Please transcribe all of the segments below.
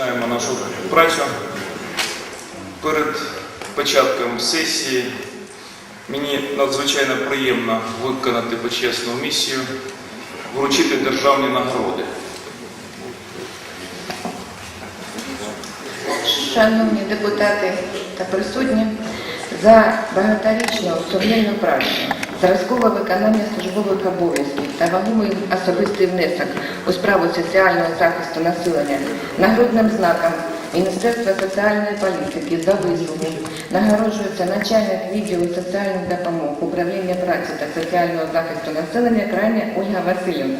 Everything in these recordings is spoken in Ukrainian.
Починаємо нашу працю. Перед початком сесії мені надзвичайно приємно виконати почесну місію, вручити державні нагороди. Шановні депутати та присутні, за багаторічну сумлінну працю, зразкове виконання службових обов'язків та вагомий особистий внесок у справу соціального захисту населення нагрудним знаком Міністерства соціальної політики за вислугу нагороджується начальник відділу соціальних допомог управління праці та соціального захисту населення Крайня Ольга Васильівна.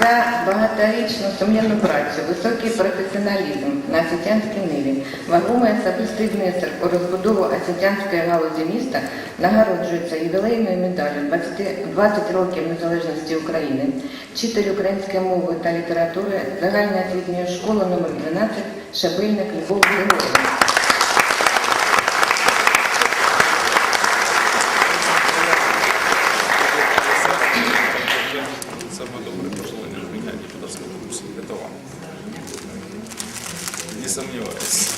За багаторічну сумлінну працю, високий професіоналізм на осетянській ниві, вагомий особистий внесок у розбудову осетянської галузі міста нагороджується ювілейною медаллю 20, 20 років незалежності України, вчитель української мови та літератури загальної освітньої школи номер 12 Шабельник Любов Григорівна. são é Melhores.